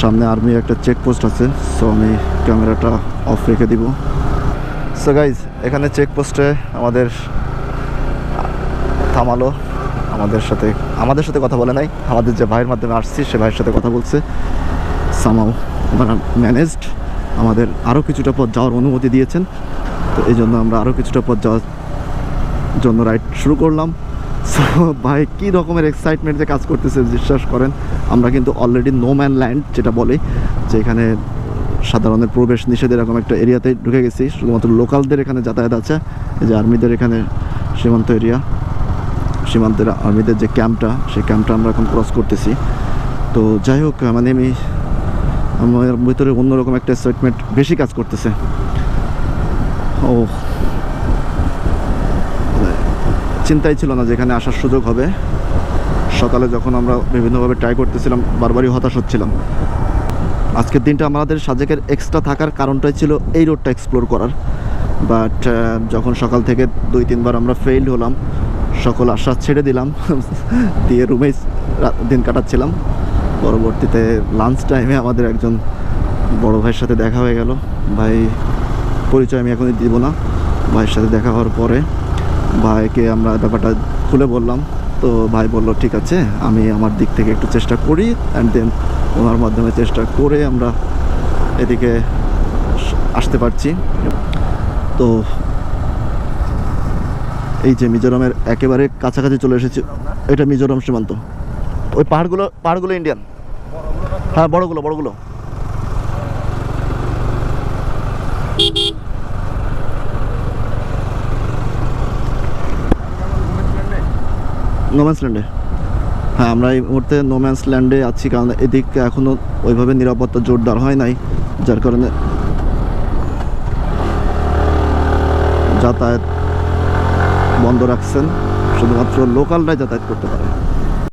সামনে আর্মি একটা চেকপোস্ট আছে সো আমি ক্যামেরাটা অফ রেখে দিব। সো গাইজ এখানে চেকপোস্টে আমাদের থামালো, আমাদের সাথে আমাদের সাথে কথা বলে নাই, আমাদের যে ভাইয়ের মাধ্যমে আসছি, সে ভাইয়ের সাথে কথা বলছে। সামাও ওনারা ম্যানেজড আমাদের আরও কিছুটা পথ যাওয়ার অনুমতি দিয়েছেন। তো এই জন্য আমরা আরও কিছুটা পথ যাওয়ার জন্য রাইড শুরু করলাম। সো ভাই, কী রকমের এক্সাইটমেন্ট যে কাজ করতেছে, বিশ্বাস করেন? আমরা কিন্তু অলরেডি নো ম্যান ল্যান্ড যেটা বলে, যে এখানে সাধারণের প্রবেশ নিষেধ এরকম একটা এরিয়াতে ঢুকে গেছি। শুধুমাত্র লোকালদের এখানে যাতায়াত আছে, এই যে আর্মিদের এখানে সীমান্ত এরিয়া, সীমান্তের আর্মিদের যে ক্যাম্পটা, সেই ক্যাম্পটা আমরা এখন ক্রস করতেছি। তো যাই হোক মানে আমি, আমার ভিতরে অন্যরকম একটা এক্সাইটমেন্ট বেশি কাজ করতেছে। ও চিন্তাই ছিল না যে এখানে আসার সুযোগ হবে। সকালে যখন আমরা বিভিন্নভাবে ট্রাই করতেছিলাম, বারবারই হতাশ হচ্ছিলাম। আজকের দিনটা আমাদের সাজেকের এক্সট্রা থাকার কারণটাই ছিল এই রোডটা এক্সপ্লোর করার। বাট যখন সকাল থেকে দুই, তিনবার আমরা ফেইল্ড হলাম, সকল আশ্বাস ছেড়ে দিলাম, দিয়ে রুমেই দিন কাটাচ্ছিলাম। পরবর্তীতে লাঞ্চ টাইমে আমাদের একজন বড় ভাইয়ের সাথে দেখা হয়ে গেল। ভাই, পরিচয় আমি এখনই দিব না। ভাইয়ের সাথে দেখা হওয়ার পরে ভাইকে আমরা ব্যাপারটা খুলে বললাম। তো ভাই বলল, ঠিক আছে, আমি আমার দিক থেকে একটু চেষ্টা করি। অ্যান্ড দেন ওনার মাধ্যমে চেষ্টা করে আমরা এদিকে আসতে পারছি। তো এই যে মিজোরামের একেবারে কাছাকাছি চলে এসেছি, এটা মিজোরাম সীমান্ত। ওই পাহাড়গুলো পাহাড়গুলো ইন্ডিয়ান হ্যাঁ বড়গুলো বড়গুলো। নোম্যান্স ল্যান্ডে হ্যাঁ আমরা এই মুহূর্তে নোম্যান্স ল্যান্ডে আছি, কারণ এদিক এখনও ওইভাবে নিরাপত্তা জোরদার হয় নাই, যার কারণে যাতায়াত বন্ধ রাখছেন, শুধুমাত্র লোকালরাই যাতায়াত করতে পারে।